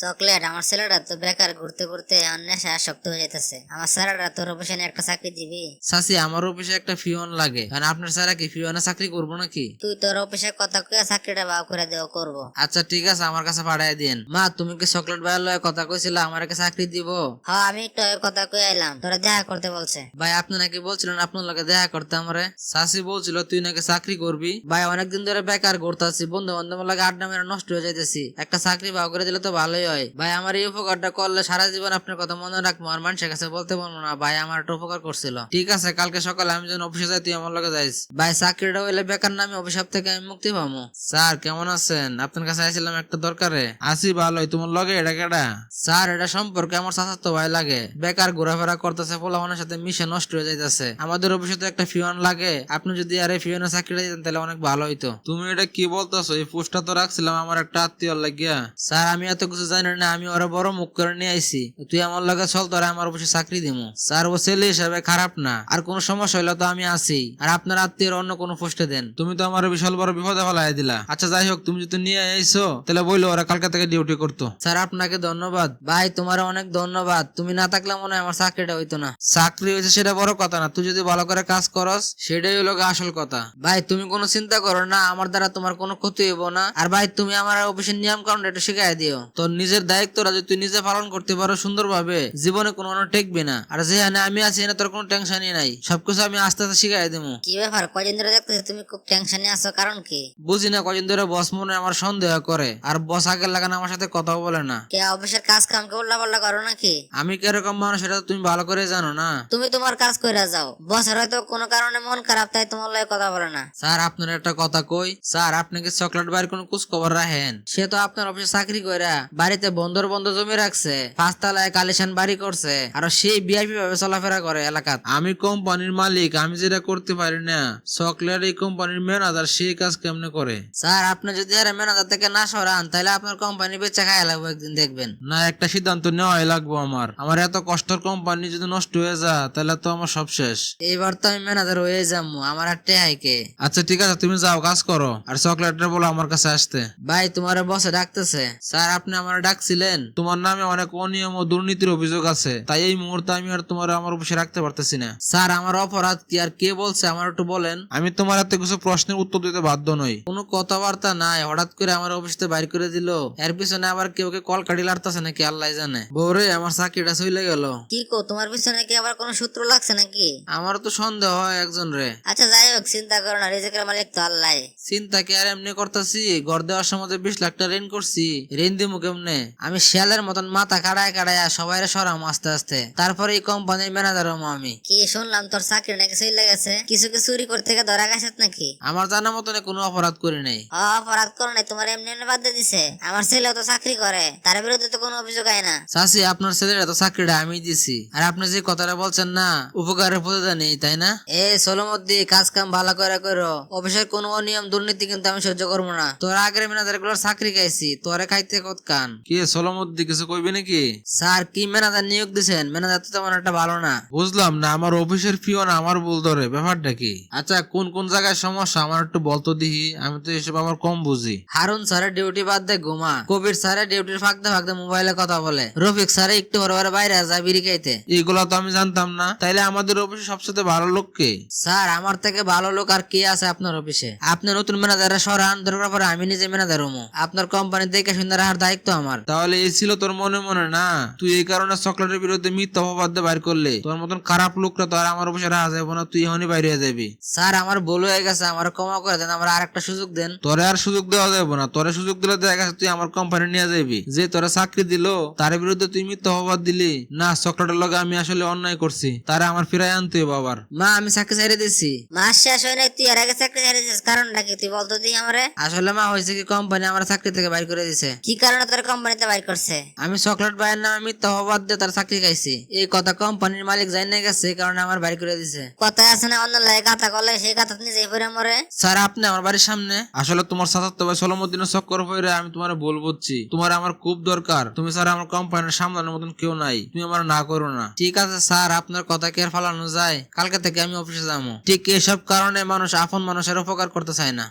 Chocolate আমার ছেলেটা তো বেকার ঘুরতে ঘুরতে আমার আসক্ত হয়ে যেতেছে। আমার ছেলেটা তোর অফিসে একটা চাকরি দিবি? চাচি আমার অফিসে একটা ফিওন লাগে। কারণ আপনার স্যার কি ফিওনে চাকরি করব নাকি? তুই তোর অফিসে কথা কয়ে চাকরিটা বাউ করে দেওয়া করব? আচ্ছা ঠিক আছে আমার কাছে পাঠাই দিন মা তুমি কি চকলেট ভাইয়ের লয়ে কথা কইছিলা? আমার একটা চাকরি দিব? হ্যাঁ আমি একটু আগে কথা কয়ে এলাম। তোরা দেখা করতে বলছে। ভাই আপনি নাকি বলছিলেন আপনার লগে দেখা করতে আমারে? চাচি বলছিল তুই নাকি চাকরি করবি? ভাই অনেকদিন ধরে বেকার ঘুরতাছি বন্ধু বান্ধব লাগে আড্ডা মেরে নষ্ট হয়ে যাইতেছি। একটা চাকরি বাউ করে দিলে তো ভালোই হয়। ভাই আমার এই উপকারটা করলে সারা জীবন আপনার কথা মনে রাখব। আর মানুষের কাছে বলতে পারব না ভাই আমার একটা উপকার করছিল। ঠিক আছে কালকে সকালে আমি যখন অফিসে যাই তুই আমার লগে যাইস। ভাই চাকরিটা হইলে বেকার নামে অভিশাপ থেকে আমি মুক্তি পাবো। স্যার কেমন আছেন? আপনার কাছে আইছিলাম একটা দরকারে। আসি ভালোই তোমার লগে এটা কেডা? স্যার এটা সম্পর্কে আমার চাচাতো ভাই লাগে। বেকার ঘোরাফেরা করতেছে পোলাপানের সাথে মিশে নষ্ট হয়ে যাইতেছে। আমাদের অফিসে তো একটা ফিওন লাগে। আপনি যদি আরে ফিওনের চাকরিটা দিতেন তাহলে অনেক ভালো হইতো। তুমি এটা কি বলতেছো? এই পোস্টটা তো রাখছিলাম আমার একটা আত্মীয় লাগিয়া। স্যার আমি এত কিছু জানি না, আমি ওরা বড় মুখ করে নিয়ে আইছি। তুই আমার লগে চল, তোরা আমার অফিসে চাকরি দিমু। স্যার ও ছেলে হিসাবে খারাপ না। আর কোনো সমস্যা হইলে তো আমি আছি। আর আপনার আত্মীয়ের অন্য কোনো পোস্টে দেন। তুমি তো আমার বিশাল বড় বিপদে ফেলাই দিলা। আচ্ছা যাই হোক, তুমি যদি নিয়ে আইছো, তাহলে বইলো ওরা কালকে থেকে ডিউটি করতো। স্যার, আপনাকে ধন্যবাদ। ভাই, তোমার অনেক ধন্যবাদ। তুমি না থাকলে মনে হয় আমার চাকরিটা হইতো না। চাকরি হয়েছে সেটা বড় কথা না। তুই যদি ভালো করে কাজ করস, সেটাই হলো আসল কথা। ভাই, তুমি কোনো চিন্তা করো না। আমার দ্বারা তোমার কোনো ক্ষতি হইব না। আর ভাই, তুমি আমার অফিসের নিয়ম কারণ একটু শিখাই দিও। তোর নিজের দায়িত্বটা যদি তুই নিজে পালন করতে পারো সুন্দরভাবে। জীবনে কোনো টেকবে না। আর যেখানে আমি আছি এনে তোর কোনো টেনশনই নাই। সবকিছু আমি আস্তে আস্তে শিখাই দেবো কি ব্যাপার? কয়দিন ধরে দেখতেছি তুমি খুব টেনশনে আছো কারণ কি? বুঝি না কদিন ধরে বস মনে আমার সন্দেহ করে। আর বস আগে লাগানো আমার সাথে কথাও বলে না। কে অফিসের কাজ কাম কে উল্লা পাল্লা করো নাকি? আমি কীরকম মানুষ সেটা তুমি ভালো করে জানো না। তুমি তোমার কাজ করে যাও। বসের হয়তো কোনো কারণে মন খারাপ তাই তোমার লগে কথা বলে না। স্যার আপনার একটা কথা কই। স্যার আপনি কি চকলেট বাড়ির কোনো কুচ খবর রাখেন? সে তো আপনার অফিসে চাকরি কইরা বাড়িতে বন্দর বন্ধ জমি রাখছে পাঁচতলায় কালিশান বাড়ি করছে আর সেই বিআইপি ভাবে চলাফেরা করে এলাকাত। আমি কোম্পানির মালিক আমি যেটা করতে পারি না চকলেট এই কোম্পানির ম্যানেজার সেই কাজ কেমনে করে? স্যার আপনি যদি আর ম্যানেজার থেকে না সরান তাহলে আপনার কোম্পানি বেচা খায় লাগবে একদিন দেখবেন। না একটা সিদ্ধান্ত নেওয়াই লাগবো আমার। আমার এত কষ্টের কোম্পানি যদি নষ্ট হয়ে যা তাহলে তো আমার সব শেষ। এইবার তো আমি ম্যানেজার হয়ে যাব আমার আর টেহাইকে আচ্ছা ঠিক আছে তুমি যাও কাজ করো। আর চকলেটটা বলো আমার কাছে আসতে। ভাই তোমার বসে ডাকতেছে। স্যার আপনি আমার ডাকছিলেন তোমার নামে অনেক অনিয়ম ও দুর্নীতির অভিযোগ আছে তাই এই মুহূর্তে আমি আর তোমার আমার অফিসে রাখতে পারতেছি না। স্যার আমার অপরাধ কি আর কে বলছে আমার একটু বলেন। আমি তোমার এত কিছু প্রশ্নের উত্তর দিতে বাধ্য নই। কোনো কথাবার্তা নাই হঠাৎ করে আমার অফিসে বাইর করে দিল। এর পিছনে আবার কেউ কে কল কাটি লাড়তেছে নাকি আল্লাহ জানে। বৌরে আমার চাকরিটা চলে গেল। কি কো তোমার পিছনে কি আবার কোনো সূত্র লাগছে নাকি? আমার তো সন্দেহ হয় একজন রে। আচ্ছা যাই হোক চিন্তা করো না রিজেকের মালিক তো আল্লাহ চিন্তা কি আর এমনি করতেছি? ঘর দেওয়ার সময় বিশ লাখ টাকা ঋণ করছি ঋণ দিমু কেমনে? আমি শিয়ালের মতন মাথা কাড়ায় কাড়ায় সবাই সরাম আস্তে আস্তে। তারপরে এই কোম্পানির ম্যানেজার হব আমি। কি শুনলাম তোর চাকরি নাকি চলে গেছে? কিছু কি চুরি করতে গিয়ে ধরা গেছে নাকি? আমার জানা মতন কোনো অপরাধ করি নাই। অপরাধ করো নাই তোমার এমনি এমনি বাদ দিয়ে দিছে। আমার ছেলেও তো চাকরি করে তার বিরুদ্ধে তো কোনো অভিযোগ হয় না। চাষি আপনার ছেলের এত চাকরিটা আমি দিছি। আর আপনি যে কথাটা বলছেন না উপকারের প্রতিদান নেই তাই না? এ সোলমদ্দি কাজ কাম ভালো করে করো। অফিসের কোনো অনিয়ম দুর্নীতি কিন্তু আমি সহ্য করব না। তোর আগের ম্যানেজারগুলোর চাকরি খাইছি তোরে খাইতে কত কান? কি সোলমদ্দি কিছু কইবি নাকি? স্যার কি ম্যানেজার নিয়োগ দিছেন? ম্যানেজার তো তেমন একটা ভালো না। বুঝলাম না আমার অফিসের ফিও না আমার ভুল ধরে ব্যাপারটা কি? আচ্ছা কোন কোন জায়গায় সমস্যা? আমার একটু বলতো দিহি আমি তো এসব আবার কম বুঝি। হারুন স্যারের ডিউটি বাদ দে ঘুমা। কবির স্যারের ডিউটির ফাঁকতে ফাঁকতে মোবাইলে কথা বলে। রফিক স্যারে একটু পরে পরে বাইরে যায় বিড়ি খাইতে। এইগুলা তো আমি জানতাম না। তাইলে আমাদের অফিসে সবচেয়ে ভালো লোক কে? স্যার আমার থেকে ভালো লোক আর কে আছে আপনার অফিসে? আপনি নতুন ম্যানেজারে সরান দরকার পরে আমি নিজে ম্যানেজার হমু। আপনার কোম্পানি দেখে সুন্দর রাখার দায়িত্ব আমার। তাহলে এই ছিল তোর মনে মনে না? তুই এই কারণে চকলেটের বিরুদ্ধে মিথ্যা অপবাদ বাইর করলে। তোর মতন খারাপ লোকরা তো আর আমার অফিসে রাখা যাবে না তুই এখনই বাইরে হয়ে যাবি। স্যার আমার ভুল হয়ে গেছে আমার ক্ষমা করে দেন আমার আরেকটা সুযোগ দেন। তোরে আর সুযোগ দেওয়া যাবে না তোরে সুযোগ দিলে দেখা গেছে তুই আমার কোম্পানি নিয়ে যাবি যে তোরা চাকরি দিল তার বিরুদ্ধে তুই মিথ্যা অপবাদ দিলি। না চকলেটের লগে আমি আসলে অন্যায় করছি তারে আমার ফিরাই আনতে হবে আবার। মা আমি চাকরি ছেড়ে দিচ্ছি মাস শেষ হয় নাই তুই আর আগে চাকরি ছেড়ে দিছিস কারণটা কি? তুই বলতো দিই আমারে। আসলে মা হয়েছে কি কোম্পানি আমার চাকরি থেকে বাইর করে দিছে। কি কারণে তোর কোম্পানিতে বাইর করছে। আমি চকলেট ভাইয়ের নামে মিথ্যা অপবাদ দিয়ে তার চাকরি খাইছি। এই কথা কোম্পানির মালিক জানি না গেছে কারণে আমার বাইর করে দিছে। কথায় আছে না অন্য লাগে কথা করলে সেই কথা নিজেই পরে মরে। স্যার আপনি আমার বাড়ির সামনে? আসলে তোমার সাথে তো সলমুদ্দিনের চক্কর হয়ে আমি তোমার বল বুঝছি। তোমার আমার খুব দরকার। তুমি স্যার আমার কোম্পানির সামলানোর মতন কেউ নাই। তুমি আমার না করো না। ঠিক আছে স্যার আপনার কথা কি ফালানো যায়? কালকে থেকে আমি অফিসে যাব। ঠিক এসব কারণে মানুষ আপন মানুষের উপকার করতে চায় না।